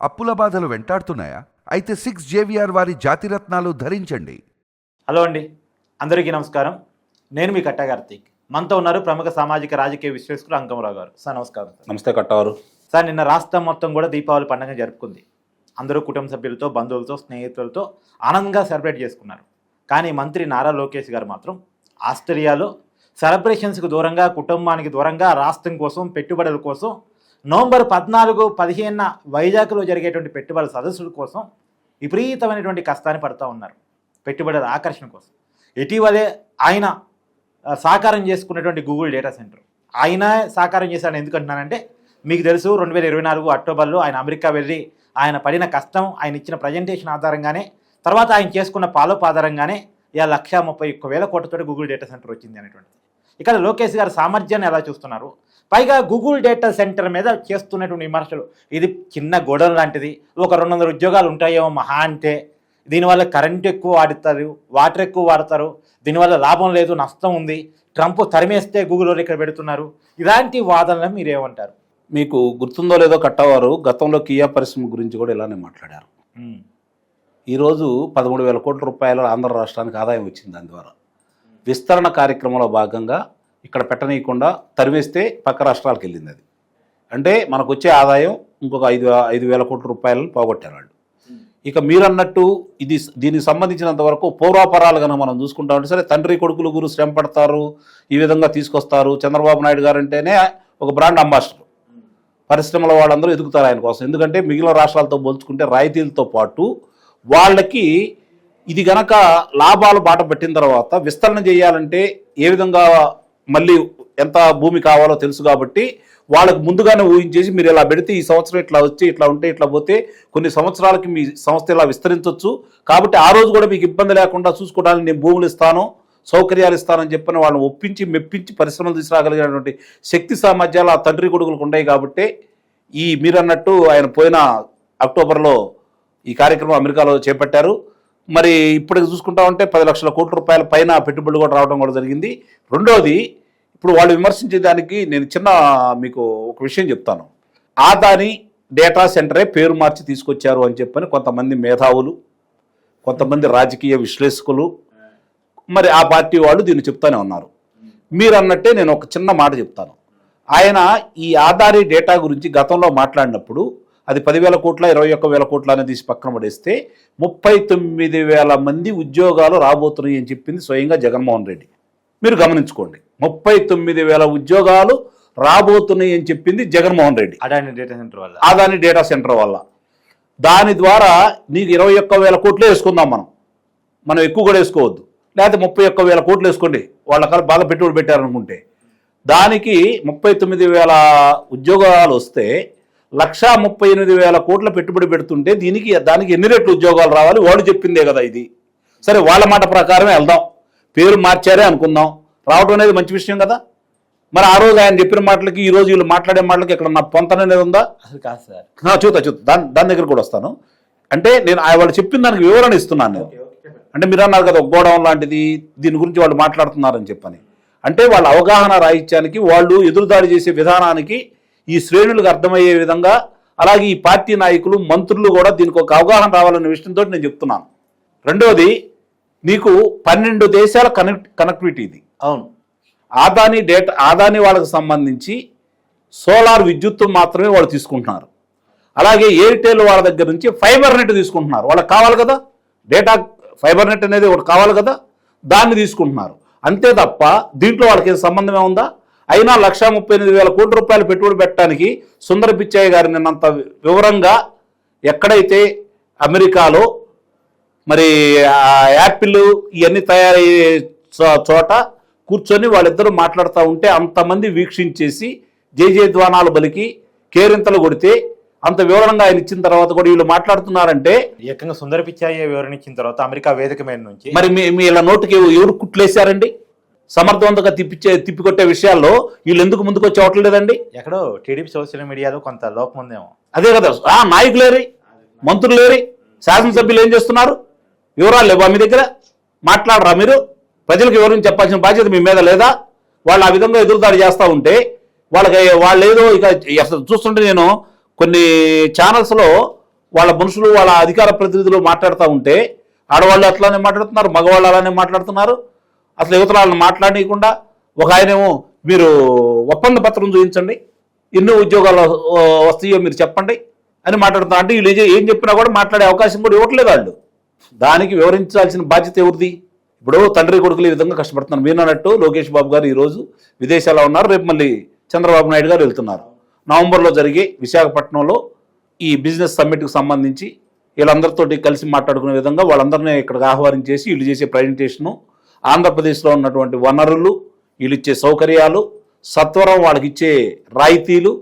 అప్పుల బాధలు వెంటాడుతున్నాయా? అయితే సిక్స్ జేవిఆర్ వారి జాతిరత్నాలు ధరించండి. హలో అండి. అందరికీ నమస్కారం. నేను మీ కట్టా కార్తీక్. మనతో ఉన్నారు ప్రముఖ సామాజిక రాజకీయ విశ్లేషకులు అంకమరావు గారు. సార్ నమస్కారం సార్. నమస్తే కట్టవారు. సార్ నిన్న రాష్ట్రం మొత్తం కూడా దీపావళి పండుగ జరుపుకుంది. అందరూ కుటుంబ సభ్యులతో బంధువులతో స్నేహితులతో ఆనందంగా సెలబ్రేట్ చేసుకున్నారు. కానీ మంత్రి నారా లోకేష్ గారు మాత్రం ఆస్ట్రేలియాలో సెలబ్రేషన్స్కి దూరంగా కుటుంబానికి దూరంగా రాష్ట్రం కోసం పెట్టుబడుల కోసం నవంబర్ పద్నాలుగు పదిహేనున వైజాగ్లో జరిగేటువంటి పెట్టుబడుల సదస్సుల కోసం విపరీతమైనటువంటి కష్టాన్ని పడుతూ ఉన్నారు. పెట్టుబడుల ఆకర్షణ కోసం. ఇటీవలే ఆయన సాకారం చేసుకున్నటువంటి గూగుల్ డేటా సెంటర్. ఆయన సాకారం చేశాడని ఎందుకంటున్నానంటే మీకు తెలుసు రెండు వేల ఇరవై నాలుగు అక్టోబర్లో ఆయన అమెరికా వెళ్ళి ఆయన పడిన కష్టం ఆయన ఇచ్చిన ప్రజెంటేషన్ ఆధారంగానే తర్వాత ఆయన చేసుకున్న పాలోపు ఆధారంగానే ఇలా లక్ష ముప్పై ఒక్క వేల కోట్లతో గూగుల్ డేటా సెంటర్ వచ్చింది అనేటువంటిది. ఇక్కడ లోకేష్ గారి సామర్థ్యాన్ని ఎలా చూస్తున్నారు? పైగా గూగుల్ డేటా సెంటర్ మీద చేస్తున్నటువంటి విమర్శలు. ఇది చిన్న గోడౌన్ లాంటిది. ఒక రెండు వందల ఉద్యోగాలు ఉంటాయేమో మహా అంటే. దీనివల్ల కరెంట్ ఎక్కువ వాడుతారు వాటర్ ఎక్కువ వాడతారు. దీనివల్ల లాభం లేదు నష్టం ఉంది. ట్రంప్ తరిమేస్తే గూగుల్ ఇక్కడ పెడుతున్నారు. ఇలాంటి వాదనలు మీరేమంటారు మీకు గుర్తుందో లేదో కట్టవారు గతంలో కియా పరిశ్రమ గురించి కూడా ఇలానే మాట్లాడారు. ఈరోజు పదమూడు వేల కోట్ల రూపాయల ఆంధ్ర రాష్ట్రానికి ఆదాయం వచ్చింది. దాని ద్వారా విస్తరణ కార్యక్రమంలో భాగంగా ఇక్కడ పెట్టనీయకుండా తరివేస్తే పక్క రాష్ట్రాలకు వెళ్ళింది అది. అంటే మనకు వచ్చే ఆదాయం ఇంకొక ఐదు ఐదు వేల కోట్ల రూపాయలను పోగొట్టారు వాళ్ళు. ఇక మీరన్నట్టు ఇది దీనికి సంబంధించినంత వరకు పౌరాపరాలు కనుక మనం చూసుకుంటామంటే సరే తండ్రి కొడుకులు గురు శ్రమ పడతారు ఈ విధంగా తీసుకొస్తారు. చంద్రబాబు నాయుడు గారు అంటేనే ఒక బ్రాండ్ అంబాసిడర్. పరిశ్రమల వాళ్ళందరూ ఎదుగుతారు ఆయన కోసం. ఎందుకంటే మిగిలిన రాష్ట్రాలతో పోల్చుకుంటే రాయితీలతో పాటు వాళ్ళకి ఇది గనక లాభాలు బాట పట్టిన తర్వాత విస్తరణ చేయాలంటే ఏ విధంగా మళ్ళీ ఎంత భూమి కావాలో తెలుసు కాబట్టి వాళ్ళకు ముందుగానే ఊహించేసి మీరు ఇలా పెడితే ఈ సంవత్సరం ఇట్లా వచ్చి ఇట్లా ఉంటే ఇట్లా పోతే కొన్ని సంవత్సరాలకి మీ సంస్థ ఇలా విస్తరించవచ్చు కాబట్టి ఆ రోజు కూడా మీకు ఇబ్బంది లేకుండా చూసుకోవడానికి నేను భూములు ఇస్తాను సౌకర్యాలు ఇస్తానని చెప్పిన వాళ్ళని ఒప్పించి మెప్పించి పరిశ్రమలు తీసుకురాగలిగినటువంటి శక్తి సామర్థ్యాలు ఆ తండ్రి కొడుకులకు ఉన్నాయి కాబట్టి ఈ మీరన్నట్టు ఆయన పోయిన అక్టోబర్లో ఈ కార్యక్రమం అమెరికాలో చేపట్టారు. మరి ఇప్పటికి చూసుకుంటా ఉంటే పది లక్షల కోట్ల రూపాయల పైన పెట్టుబడులు కూడా రావడం కూడా జరిగింది. రెండోది ఇప్పుడు వాళ్ళు విమర్శించే దానికి నేను చిన్న మీకు ఒక విషయం చెప్తాను. ఆదాని డేటా సెంటరే పేరు మార్చి తీసుకొచ్చారు అని చెప్పని కొంతమంది మేధావులు కొంతమంది రాజకీయ విశ్లేషకులు మరి ఆ పార్టీ వాళ్ళు దీన్ని చెప్తానే ఉన్నారు. మీరు అన్నట్టే నేను ఒక చిన్న మాట చెప్తాను. ఆయన ఈ ఆధారీ డేటా గురించి గతంలో మాట్లాడినప్పుడు అది పదివేల కోట్ల ఇరవై ఒక్క వేల కోట్ల అనేది తీసి పక్కన పడేస్తే ముప్పై తొమ్మిది వేల మంది ఉద్యోగాలు రాబోతున్నాయి అని చెప్పింది స్వయంగా జగన్మోహన్ రెడ్డి. మీరు గమనించుకోండి. ముప్పై తొమ్మిది వేల ఉద్యోగాలు రాబోతున్నాయి అని చెప్పింది జగన్మోహన్ రెడ్డి. అడాని డేటా సెంటర్ వల్ల. అదాని డేటా సెంటర్ వల్ల. దాని ద్వారా నీకు ఇరవై ఒక్క వేల కోట్లే వేసుకుందాం మనం. మనం ఎక్కువ కూడా వేసుకోవద్దు. లేకపోతే ముప్పై ఒక్క వేల కోట్లు వేసుకోండి. వాళ్ళ బాగా పెట్టుబడి పెట్టారనుకుంటే. దానికి ముప్పై తొమ్మిది వేల ఉద్యోగాలు వస్తే లక్షా ముప్పై ఎనిమిది వేల కోట్ల పెట్టుబడి పెడుతుంటే దీనికి దానికి ఎన్ని రెట్లు ఉద్యోగాలు రావాలి? వాడు చెప్పిందే కదా ఇది. సరే వాళ్ళ మాట ప్రకారమే వెళ్దాం. పేరు మార్చారే అనుకుందాం. రావడం అనేది మంచి విషయం కదా? మరి ఆ రోజు ఆయన చెప్పిన మాటలకి ఈ రోజు వీళ్ళు మాట్లాడే మాటలకి ఇక్కడ నా పొంతన అనేది ఉందా? అసలు కాదు సార్. చూద్దా చూద్దా దాని దాని దగ్గర కూడా వస్తాను. అంటే నేను వాళ్ళు చెప్పిన దానికి వివరణ ఇస్తున్నాను నేను. అంటే మీరు అన్నారు కదా ఒక గోడౌన్ లాంటిది దీని గురించి వాళ్ళు మాట్లాడుతున్నారని చెప్పని. అంటే వాళ్ళ అవగాహన రాహిత్యానికి వాళ్ళు ఎదురుదాడి చేసే విధానానికి ఈ శ్రేణులకు అర్థమయ్యే విధంగా అలాగే ఈ పార్టీ నాయకులు మంత్రులు కూడా దీనికి ఒక అవగాహన రావాలనే విషయంతో నేను చెప్తున్నాను. రెండవది నీకు పన్నెండు దేశాల కనెక్ట్ కనెక్టివిటీ ఇది. అవును. ఆదాని డేటా ఆదాని వాళ్ళకి సంబంధించి సోలార్ విద్యుత్తు మాత్రమే వాళ్ళు తీసుకుంటున్నారు. అలాగే ఎయిర్టెల్ వాళ్ళ దగ్గర నుంచి ఫైబర్ నెట్ తీసుకుంటున్నారు. వాళ్ళకి కావాలి కదా? డేటా ఫైబర్ నెట్ అనేది ఒకటి కావాలి కదా? దాన్ని తీసుకుంటున్నారు. అంతే తప్ప దీంట్లో వాళ్ళకి ఏం సంబంధమే ఉందా? అయినా లక్ష ముప్పై ఎనిమిది వేల కోట్ల రూపాయలు పెట్టుబడి పెట్టడానికి సుందర పిచ్చయ్య గారి నిన్నంత వివరంగా ఎక్కడైతే అమెరికాలో మరి యాపిల్ ఇవన్నీ తయారయ్యే చో- చోట కూర్చొని వాళ్ళిద్దరూ మాట్లాడుతూ ఉంటే అంతమంది వీక్షించేసి జై జయధ్వానాలు బలికి కేరింతలు కొడితే అంత వివరంగా ఆయన ఇచ్చిన తర్వాత కూడా వీళ్ళు మాట్లాడుతున్నారంటే ఏకంగా సుందర పిచ్చాయి వివరణ ఇచ్చిన తర్వాత అమెరికా వేదిక మీద నుంచి మరి మీ ఇలా నోటికి ఎవరు కుట్లేశారండి? సమర్థవంతంగా తిప్పిచ్చే తిప్పికొట్టే విషయాల్లో వీళ్ళు ఎందుకు ముందుకు వచ్చి అవట్లేదండి ఎక్కడో టీడీపీ సోషల్ మీడియాలో కొంత లోపం ఉందేమో. అదే కదా ఆ నాయకులేరి మంత్రులేరి శాసనసభ్యులు ఏం చేస్తున్నారు? వివరాలు లేవా మీ దగ్గర? మాట్లాడరా మీరు? ప్రజలకు వివరించి చెప్పాల్సిన బాధ్యత మీ మీద లేదా? వాళ్ళు ఆ విధంగా ఎదురుదాడి చేస్తూ ఉంటే వాళ్ళకి వాళ్ళు ఏదో ఇక చూస్తుంటే నేను కొన్ని ఛానల్స్లో వాళ్ళ మనుషులు వాళ్ళ అధికార ప్రతినిధులు మాట్లాడుతూ ఉంటే ఆడవాళ్ళు అట్లానే మాట్లాడుతున్నారు మగవాళ్ళు అలానే మాట్లాడుతున్నారు. అసలు యువతల వాళ్ళని మాట్లాడనీయకుండా ఒక ఆయనేమో మీరు ఒప్పంద పత్రం చూపించండి ఎన్నో ఉద్యోగాలు వస్తాయో మీరు చెప్పండి అని మాట్లాడుతున్నారు అంటే వీళ్ళు ఏం చెప్పినా కూడా మాట్లాడే అవకాశం కూడా ఇవ్వట్లేదు వాళ్ళు. దానికి వివరించాల్సిన బాధ్యత ఎవరిది? ఇప్పుడు తండ్రి కొడుకులు ఈ విధంగా కష్టపడుతున్నారు. మీరు అన్నట్టు లోకేష్ బాబు గారు ఈరోజు విదేశాల్లో ఉన్నారు. రేపు మళ్ళీ చంద్రబాబు నాయుడు గారు వెళ్తున్నారు. నవంబర్లో జరిగే విశాఖపట్నంలో ఈ బిజినెస్ సమ్మిట్కి సంబంధించి వీళ్ళందరితోటి కలిసి మాట్లాడుకునే విధంగా వాళ్ళందరినీ ఇక్కడికి ఆహ్వానించేసి వీళ్ళు చేసే ప్రజెంటేషను ఆంధ్రప్రదేశ్లో ఉన్నటువంటి వనరులు వీళ్ళు ఇచ్చే సౌకర్యాలు సత్వరం వాళ్ళకి ఇచ్చే రాయితీలు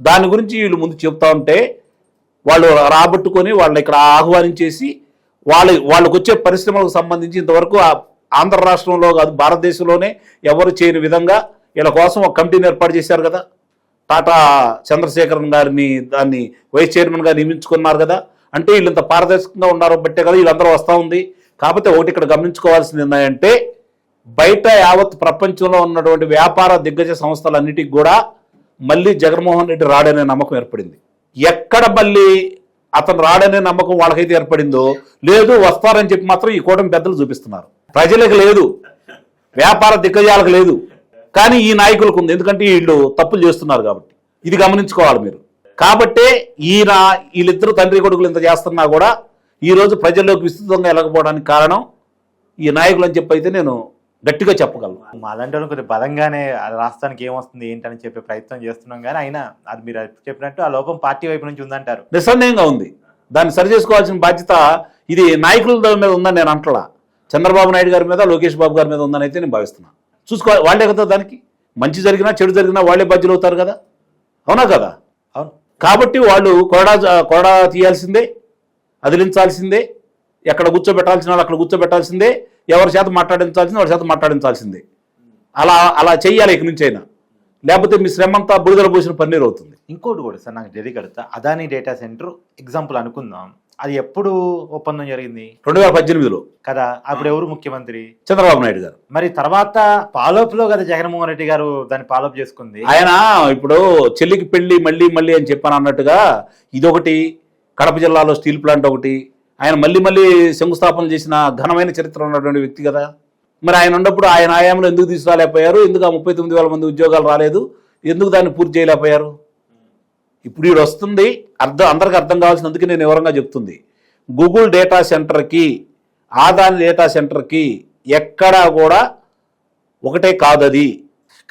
దాని గురించి వీళ్ళు ముందు చెప్తా ఉంటే వాళ్ళు రాబట్టుకొని వాళ్ళని ఇక్కడ ఆహ్వానించేసి వాళ్ళ వాళ్ళకు వచ్చే పరిశ్రమలకు సంబంధించి ఇంతవరకు ఆంధ్ర రాష్ట్రంలో కాదు భారతదేశంలోనే ఎవరు చేయని విధంగా వీళ్ళ కోసం ఒక కమిటీని ఏర్పాటు చేశారు కదా. టాటా చంద్రశేఖరన్ గారిని దాన్ని వైస్ చైర్మన్గా నియమించుకున్నారు కదా. అంటే వీళ్ళంత పారదర్శకంగా ఉన్నారు బట్టే కదా వీళ్ళందరూ వస్తూ ఉంది. కాకపోతే ఒకటి ఇక్కడ గమనించుకోవాల్సింది ఏంటంటే బయట యావత్ ప్రపంచంలో ఉన్నటువంటి వ్యాపార దిగ్గజ సంస్థలన్నిటికి కూడా మళ్ళీ జగన్మోహన్ రెడ్డి రాడనే నమ్మకం ఏర్పడింది. ఎక్కడ మళ్ళీ అతను రాడనే నమ్మకం వాళ్ళకైతే ఏర్పడిందో లేదు వస్తారని చెప్పి మాత్రం ఈ కూటమి పెద్దలు చూపిస్తున్నారు. ప్రజలకు లేదు. వ్యాపార దిగ్గజాలకు లేదు. కానీ ఈ నాయకులకు ఉంది. ఎందుకంటే వీళ్ళు తప్పులు చేస్తున్నారు కాబట్టి. ఇది గమనించుకోవాలి మీరు. కాబట్టే ఈయన వీళ్ళిద్దరు తండ్రి కొడుకులు ఇంత చేస్తున్నా కూడా ఈ రోజు ప్రజల్లోకి విస్తృతంగా వెళ్ళకపోవడానికి కారణం ఈ నాయకులు అని చెప్పి అయితే నేను గట్టిగా చెప్పగలను. మా అలాంటి వాళ్ళు కొద్దిగా బలంగానే రాష్ట్రానికి ఏమొస్తుంది ఏంటని చెప్పే ప్రయత్నం చేస్తున్నాం కానీ అయినా అది మీరు చెప్పినట్టు ఆ లోపం పార్టీ వైపు నుంచి ఉందంటారు. నిస్సందేహంగా ఉంది. దాన్ని సరి చేసుకోవాల్సిన బాధ్యత ఇది నాయకుల మీద ఉందని నేను అంటలా. చంద్రబాబు నాయుడు గారి మీద లోకేష్ బాబు గారి మీద ఉందని అయితే నేను భావిస్తున్నా. చూసుకో వాళ్ళే కదా దానికి. మంచి జరిగినా చెడు జరిగినా వాళ్ళే బాధ్యులు అవుతారు కదా. అవునా కదా? అవును. కాబట్టి వాళ్ళు కొరడా కొరడా తీయాల్సిందే అదిలించాల్సిందే ఎక్కడ కూర్చోబెట్టాల్సిన వాళ్ళు అక్కడ కూర్చోబెట్టాల్సిందే. ఎవరి చేత మాట్లాడించాల్సిందే వారి చేత మాట్లాడించాల్సిందే. అలా అలా చెయ్యాలి ఇక నుంచి అయినా లేకపోతే మీ శ్రమంతా బుడిదల పోసిన పన్నీరు అవుతుంది. ఇంకోటి కూడా సార్ నాకు తెలియగలుగుతా అదానీ డేటా సెంటర్ ఎగ్జాంపుల్ అనుకుందాం. అది ఎప్పుడు ఒప్పందం జరిగింది? రెండు వేల పద్దెనిమిదిలో. కదా అప్పుడు ఎవరు ముఖ్యమంత్రి? చంద్రబాబు నాయుడు గారు. మరి తర్వాత పాలోప్లో కదా జగన్మోహన్ రెడ్డి గారు దాన్ని పాలోప్ చేసుకుంది. ఆయన ఇప్పుడు చెల్లికి పెళ్ళి మళ్ళీ మళ్ళీ అని చెప్పాను అన్నట్టుగా ఇదొకటి కడప జిల్లాలో స్టీల్ ప్లాంట్ ఒకటి ఆయన మళ్ళీ మళ్ళీ శంకుస్థాపన చేసిన ఘనమైన చరిత్ర ఉన్నటువంటి వ్యక్తి కదా. మరి ఆయన ఉన్నప్పుడు ఆయన ఆయాంలో ఎందుకు తీసుకురాలేకపోయారు? ఎందుకు ఆ ముప్పై తొమ్మిది వేల మంది ఉద్యోగాలు రాలేదు? ఎందుకు దాన్ని పూర్తి చేయలేకపోయారు? ఇప్పుడు ఈడు వస్తుంది అర్థం అందరికి అర్థం కావాల్సినందుకు నేను వివరంగా చెప్తుంది. గూగుల్ డేటా సెంటర్కి ఆదాని డేటా సెంటర్కి ఎక్కడా కూడా ఒకటే కాదు అది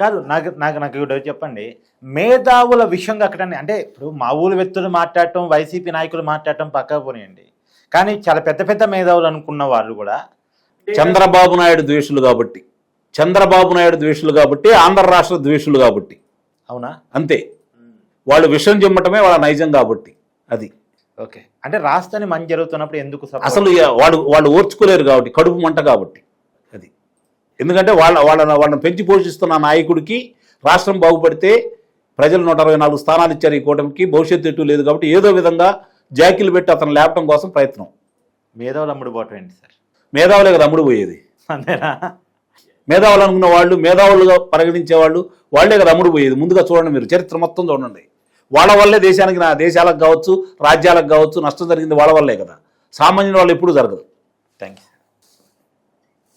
కాదు నాకు నాకు నాకు ఒకటి చెప్పండి. మేధావుల విషయంగా అక్కడ అంటే ఇప్పుడు మా ఊరు వ్యక్తులు మాట్లాడటం వైసీపీ నాయకులు మాట్లాడటం పక్క పోనీయండి. కానీ చాలా పెద్ద పెద్ద మేధావులు అనుకున్న వాళ్ళు కూడా చంద్రబాబు నాయుడు ద్వేషులు కాబట్టి చంద్రబాబు నాయుడు ద్వేషులు కాబట్టి ఆంధ్ర రాష్ట్ర ద్వేషులు కాబట్టి. అవునా? అంతే. వాళ్ళు విషయం చెమ్మటమే వాళ్ళ నైజం కాబట్టి అది. ఓకే. అంటే రాష్ట్రాన్ని మంచి జరుగుతున్నప్పుడు ఎందుకు? అసలు వాళ్ళు వాళ్ళు ఓర్చుకోలేరు కాబట్టి కడుపు మంట కాబట్టి అది. ఎందుకంటే వాళ్ళ వాళ్ళ వాళ్ళని పెంచి పోషిస్తున్న నాయకుడికి రాష్ట్రం బాగుపడితే ప్రజలు నూట అరవై నాలుగు స్థానాలు ఇచ్చారు ఈ కూటమికి భవిష్యత్తు ఎటు లేదు కాబట్టి ఏదో విధంగా జాకీలు పెట్టి అతను లేపడం కోసం ప్రయత్నం. మేధావులు అమ్ముడు పోవటం ఏంటి సార్? మేధావులే కదా అమ్ముడు పోయేది. అంతేనా? మేధావులు అనుకున్న వాళ్ళు మేధావులుగా పరిగణించే వాళ్ళు వాళ్ళే కదా అమ్ముడు పోయేది. ముందుగా చూడండి మీరు చరిత్ర మొత్తం చూడండి. వాళ్ళ వల్లే దేశానికి నా దేశాలకు కావచ్చు రాజ్యాలకు కావచ్చు నష్టం జరిగింది వాళ్ళ వల్లే కదా. సామాన్యుల వాళ్ళు ఎప్పుడు జరగదు. థ్యాంక్స్